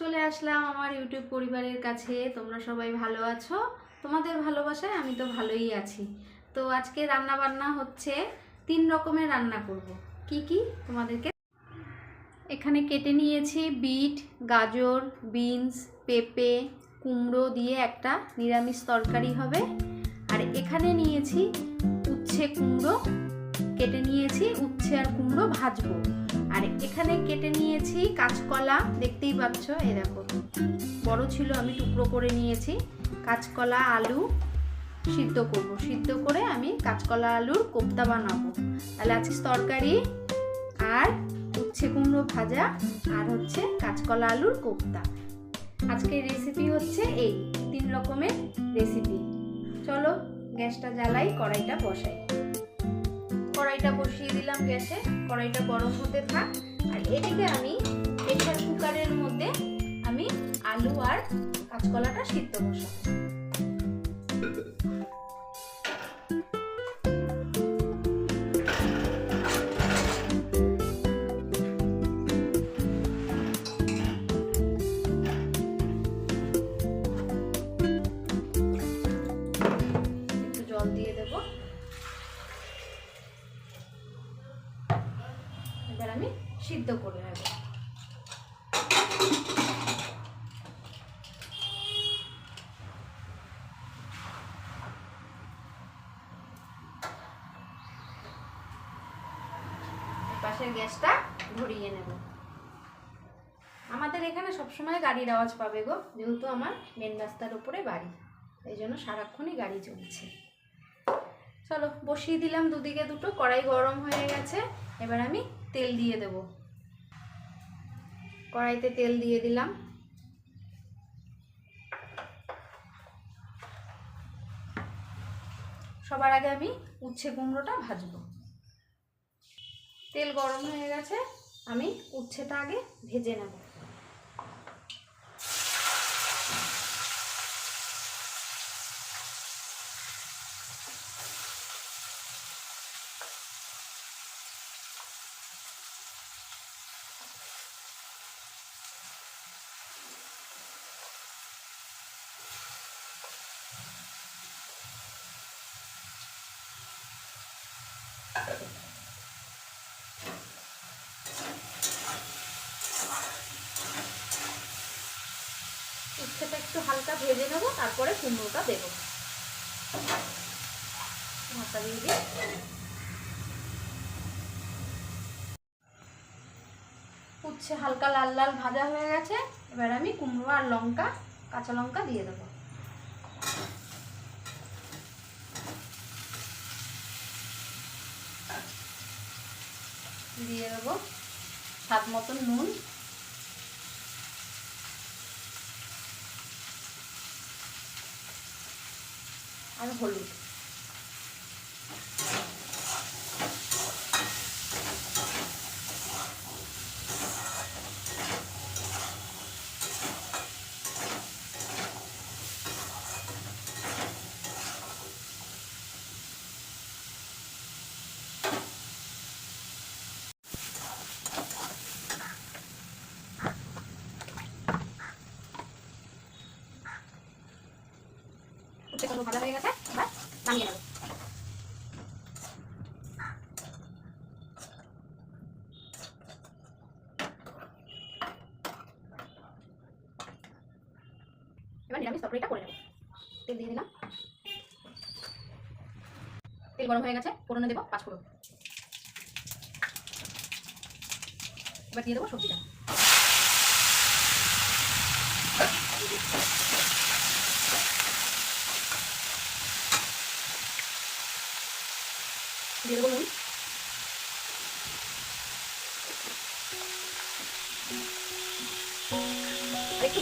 চলে আসলাম আমার ইউটিউব পরিবারের কাছে। তোমরা সবাই ভালো আছো? তোমাদের ভালোবাসায় আমি তো ভালোই আছি। তো আজকে রান্না বান্না হচ্ছে তিন রকমের রান্না করব। কি কি তোমাদেরকে? এখানে কেটে নিয়েছি বিট, গাজর, বিনস, পেঁপে, কুমড়ো দিয়ে একটা নিরামিষ তরকারি হবে। আর এখানে নিয়েছি উচ্ছে কুমড়ো কেটে নিয়েছি উচ্ছে আর কুমড়ো ভাজবো। আর এখানে কেটে নিয়েছি কাঁচকলা, দেখতেই পাচ্ছ, এই দেখো। বড় ছিল, আমি টুকরো করে নিয়েছি। কাঁচকলা, আলু সিদ্ধ করব। সিদ্ধ করে আমি কাঁচকলা, আলুর কোপ্তা বানাবো। তাহলে আজকে তরকারি আর উচ্ছে কুমড়ো ভাজা আর হচ্ছে কাঁচকলা, আলুর কোপ্তা। আজকের রেসিপি হচ্ছে এই, তিন রকমের রেসিপি চলো, গ্যাসটা জ্বালাই, কড়াইটা বসাই। কড়াইটা বসিয়ে দিলাম গ্যাসে। কড়াইটা গরম হতে থাক। আর এদিকে আমি প্রেশার কুকারের মধ্যে আমি আলু আর কাঁচকলাটা সিদ্ধ বসাবো। সিদ্ধ করে নেব। পাশের গ্যাসটা ধরিয়ে নেব। আমাদের এখানে সবসময় গাড়ির আওয়াজ পাবে গো, যেহেতু আমার মেন রাস্তার উপরে বাড়ি, এই জন্য সারাক্ষণই গাড়ি চলছে। চলো, বসিয়ে দিলাম দুদিকে দুটো, কড়াই গরম হয়ে গেছে, এবার আমি তেল দিয়ে দেব। কড়াইতে তেল দিয়ে দিলাম। সবার আগে আমি উচ্ছে কুমড়োটা ভাজবো। তেল গরম হয়ে গেছে, আমি উচ্ছেটা আগে ভেজে নেব উচ্ছেটা একটু হালকা ভেজে নেব, তারপরে কুমড়োটা দেবো। দিয়ে উচ্ছে হালকা লাল লাল ভাজা হয়ে গেছে। এবার আমি কুমড়ো আর লঙ্কা, কাঁচা লঙ্কা দিয়ে দেবো। দিয়ে দেবো স্বাদ মতন নুন। হলুদ। ভাজা হয়ে গেছে এবার নামিয়ে নেব এবার নিরামিষ তরকারিটা করে নেব। তেল দিয়ে দিলাম। তেল গরম হয়ে গেছে, ফোড়নে দেবো, পাঁচ ফোড়ন। এবার দিয়ে দেবো সবজিটা। দিয়ে দেবো একটু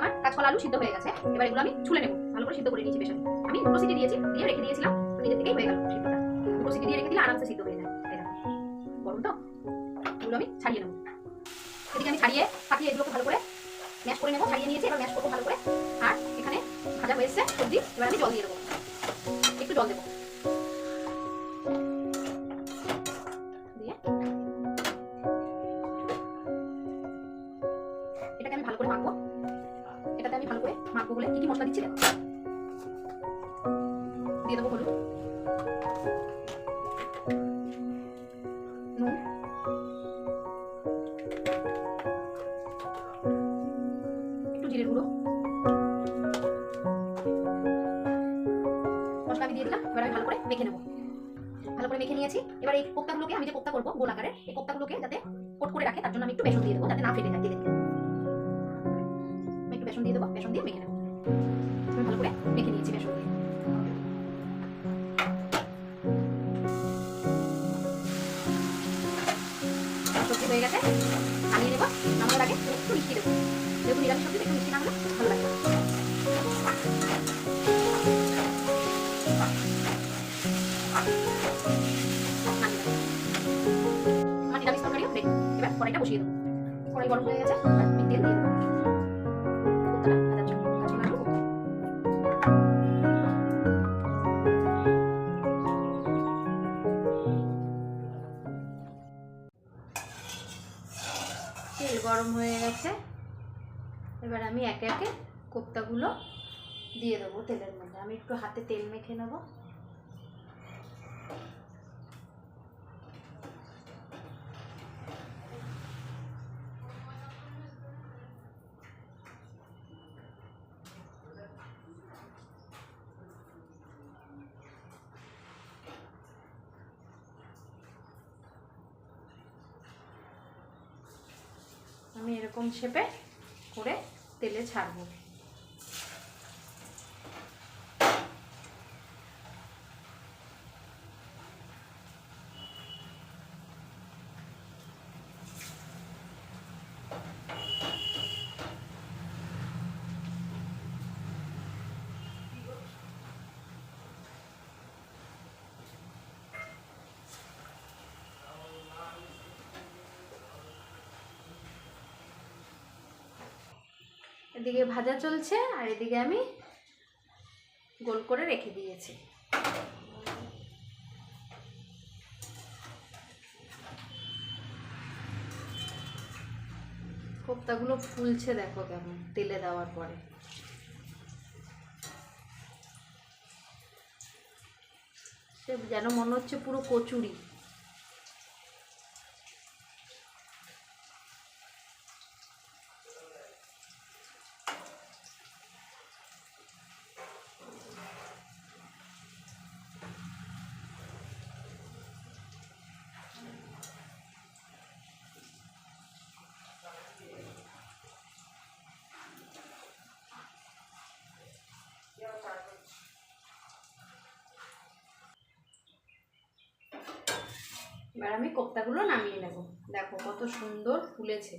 আমার কাঁচকলা আলু সিদ্ধ হয়ে গেছে। এবার এগুলো আমি নেব। ভালো করে সিদ্ধ করে নিয়েছি আমি রেখে দিয়েছিলাম, তো নিজে থেকেই হয়ে দিয়ে রেখে দিলে সিদ্ধ তো? এগুলো আমি ছাড়িয়ে এদিকে আমি এগুলোকে ভালো করে ভালো করে। আর এখানে ভাজা হয়েছে সবজি, এবার আমি জল দিয়ে দেবো। বলে কি কি মশলা দিচ্ছি দেখো দিয়ে দেবো হলুদ। একটু গুঁড়ো। আমি দিয়ে দিলাম ভালো করে মেখে নেব। ভালো করে মেখে নিয়েছি। এবার এই আমি যে কোপ্তা করব গোল আকারের, এই কোপ্তাগুলোকে যাতে কোট করে রাখে, তার জন্য আমি একটু বেসন দিয়ে দেবো যাতে না ফেটে যায় দিলে আমি একটু বেসন দিয়ে দেবো, বেসন দিয়ে মেখে নেব। ভালো করে মেখে নিয়েছি বেসন দিয়ে সবজি হয়ে গেছে, নামিয়ে নেব। নামানোর আগে একটু মিষ্টি দেবো। যেহেতু নিরামিষ সবজি একটু মিষ্টি না হলে তেল গরম হয়ে গেছে। এবার আমি একে একে কোপ্তাগুলো দিয়ে দেবো তেলের মধ্যে। আমি একটু হাতে তেল মেখে নেব। আমি এরকম শেপে করে তেলে ছাড়বো। এদিকে ভাজা চলছে আর এদিকে আমি গোল করে রেখে দিয়েছি। কোপ্তাগুলো ফুলছে দেখো কেমন, তেলে দেওয়ার পরে। সে যেন মনে হচ্ছে পুরো কচুরি। এবার আমি কোপ্তাগুলো নামিয়ে নেব। দেখো কত সুন্দর ফুলেছে।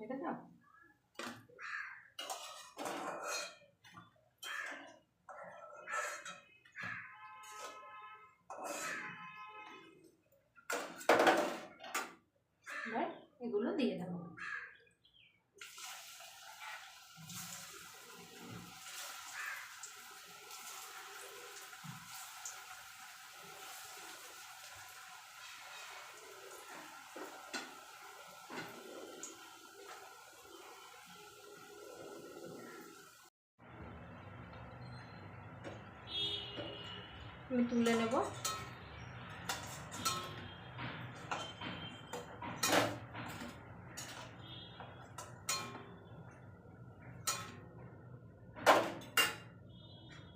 দেখে এবার এগুলো দিয়ে দেবো। আমি তুলে নেব।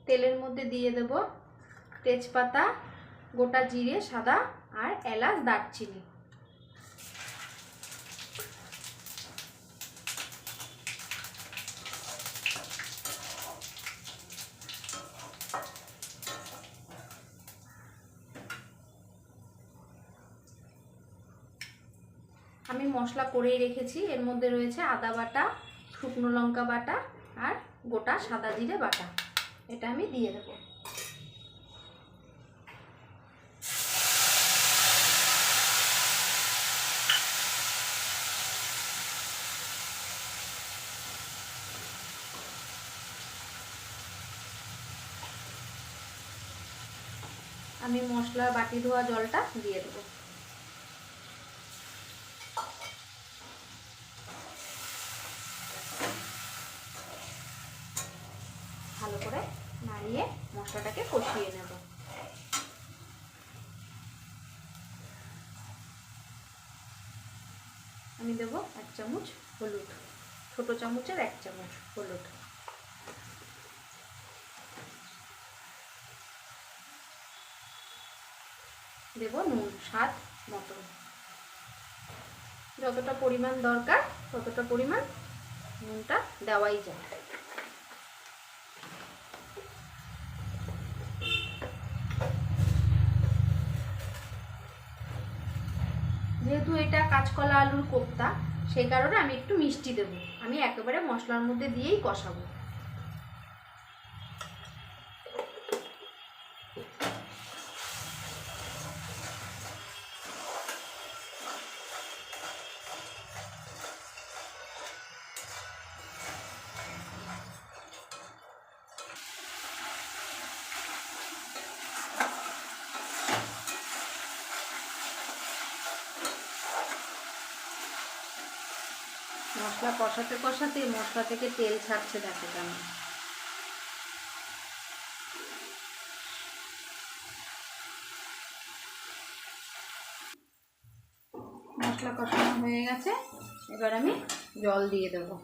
তেলের মধ্যে দিয়ে দেব তেজপাতা গোটা জিরে সাদা আর এলাচ দারচিনি। আমি মশলা করেই রেখেছি। এর মধ্যে রয়েছে আদা বাটা, শুকনো লঙ্কা বাটা আর গোটা সাদা জিরে বাটা। এটা আমি দিয়ে দেবো। আমি মশলা বাটি ধোয়া জলটা দিয়ে দেবো ভালো করে নাড়িয়ে মশলাটাকে কষিয়ে নেব আমি দেবো এক চামচ হলুদ। ছোট চামচের এক চামচ হলুদ। দেব নুন, স্বাদ মতন যতটা পরিমাণ দরকার, ততটা পরিমাণ নুনটা দেওয়াই যায় যেহেতু এটা কাঁচকলা আলুর কোপ্তা, সেই কারণে আমি একটু মিষ্টি দেবো। আমি একেবারে মশলার মধ্যে দিয়েই কষাবো। মশলা কষাতে কষাতে মশলা থেকে তেল ছাড়ছে দেখো কেমন। মশলা কষানো হয়ে গেছে। এবার আমি জল দিয়ে দেবো।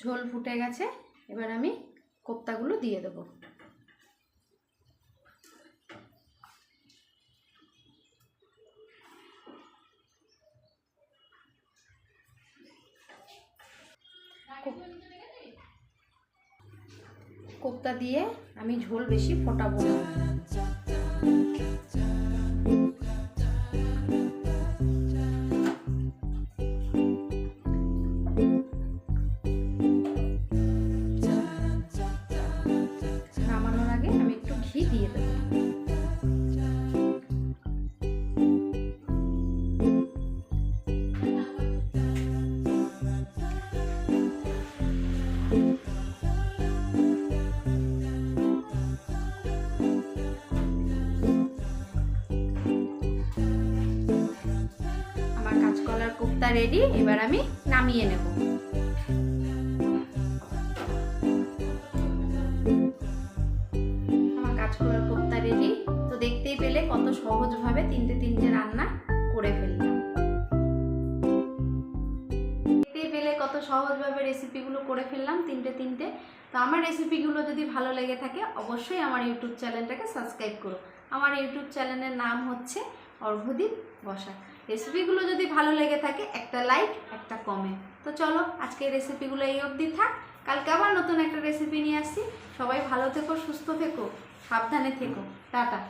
ঝোল ফুটে গেছে, এবার আমি কোপ্তাগুলো দিয়ে দেবো। কোপ্তা দিয়ে আমি ঝোল বেশি ফোটাবো না। রেডি এবার আমি নামিয়ে নেব। আমার কাঁচকলার কোপ্তা রেডি তো দেখতেই পেলে কত সহজভাবে তিনটে তিনটে রান্না করে ফেললাম। দেখতেই পেলে কত সহজভাবে রেসিপিগুলো করে ফেললাম তিনটে তিনটে। তো আমার রেসিপিগুলো যদি ভালো লেগে থাকে, অবশ্যই আমার ইউটিউব চ্যানেলটাকে সাবস্ক্রাইব করো। আমার ইউটিউব চ্যানেলের নাম হচ্ছে অর্ঘদীপ বসা রেসিপিগুলো যদি ভালো লেগে থাকে, একটা লাইক একটা কমেন্ট তো চলো আজকে রেসিপিগুলো এই অবধি থাক। কালকে আবার নতুন একটা রেসিপি নিয়ে আসছি। সবাই ভালো থেকো, সুস্থ থেকো, সাবধানে থেকো। টাটা।